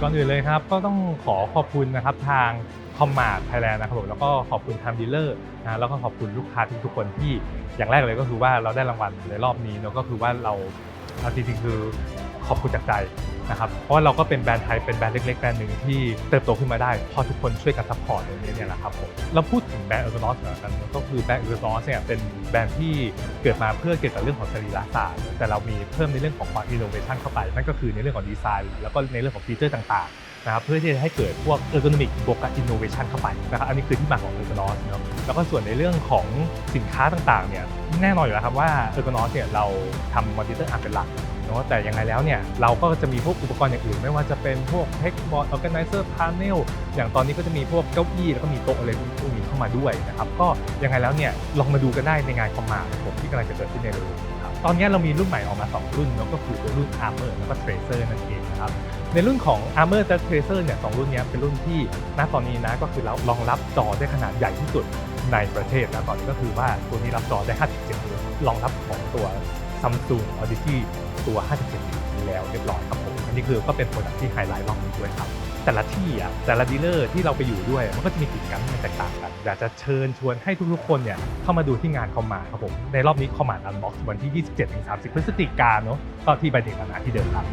ก่อนอื่นเลยครับก็ต้องขอขอบคุณนะครับทางคอมมาร์ทไทยแลนด์นะครับผมแล้วก็ขอบคุณทางดีลเลอร์นะแล้วก็ขอบคุณลูกค้าทุกๆคนที่อย่างแรกเลยก็คือว่าเราได้รางวัลในรอบนี้เนอะก็คือว่าเราเอาจริงๆคือขอบคุณจากใจ นะครับเพราะว่าเราก็เป็นแบรนด์ไทยเป็นแบรนด์เล็กๆแบรนด์หนึ่งที่เติบโตขึ้นมาได้เพราะทุกคนช่วยกันซัพพอร์ตตรงนี้เนี่ยแหละครับผมเราพูดถึงแบรนด์เออร์นอสกันก็คือแบรนด์เออร์นอสเนี่ยเป็นแบรนด์ที่เกิดมาเพื่อเกี่ยวกับเรื่องของสรีระศาสตร์แต่เรามีเพิ่มในเรื่องของความอินโนเวชันเข้าไปนั่นก็คือในเรื่องของดีไซน์ แล้วก็ในเรื่องของฟีเจอร์ต่างๆนะครับเพื่อที่จะให้เกิดพวกเออร์โกนมิกบวกกับอินโนเวชันเข้าไปนะครับอันนี้คือที่มาของเออร์นอสเนาะแล้วก็ส่วนในเรื่องของสินค้าต่างๆเนี่ยแน่นอนอยู่แล้วครับว่าเออร์นอสเนี่ยเราทำมอนิเตอร์อาร์เป็นหลัก เนอะแต่ยังไงแล้วเนี่ยเราก็จะมีพวกอุปกรณ์อย่างอื่น ไม่ว่าจะเป็นพวกเทคบอร์ดออแกไนเซอร์พาเนลอย่างตอนนี้ก็จะมีพวกเก้าอี้แล้วก็มีโต๊ะอะไรพวกนี้เข้ามาด้วยนะครับก็ยังไงแล้วเนี่ยลองมาดูกันได้ในงานคอมมาผมที่กำลังจะเกิดขึ้นในเร็วๆนี้ครับตอนนี้เรามีรุ่นใหม่ออกมา 2 รุ่นแล้วก็คือตัวรุ่น Armor แล้วก็ Tracer นั่นเองนะครับในรุ่นของ Armor และ Tracer เนี่ยสองรุ่นนี้เป็นรุ่นที่ณตอนนี้นะก็คือเรารองรับจอได้ขนาดใหญ่ที่สุดในประเทศนะตอนนี้ก็คือว่าตัวนี้รับจอได้ 57นิ้วรองรับของตัว Samsung Odyssey ตัว 57นิ้วแล้วเรียบร้อยครับผมอันนี้คือก็เป็นโปรดักที่ไฮไลท์รอบนี้ด้วยครับ แต่ละที่อะแต่ละดีลเลอร์ที่เราไปอยู่ด้วย มันก็จะมีกิจกรรมที่มันแตกต่างกันอยากจะเชิญชวนให้ทุกๆคนเนี่ยเข้ามาดูที่งานคอมมาครับผม ในรอบนี้คอมมาอันบ็อกซ์วันที่ 27-30 พฤศจิกายนเนาะก็ที่ใบเด็กนาที่เดิมครับ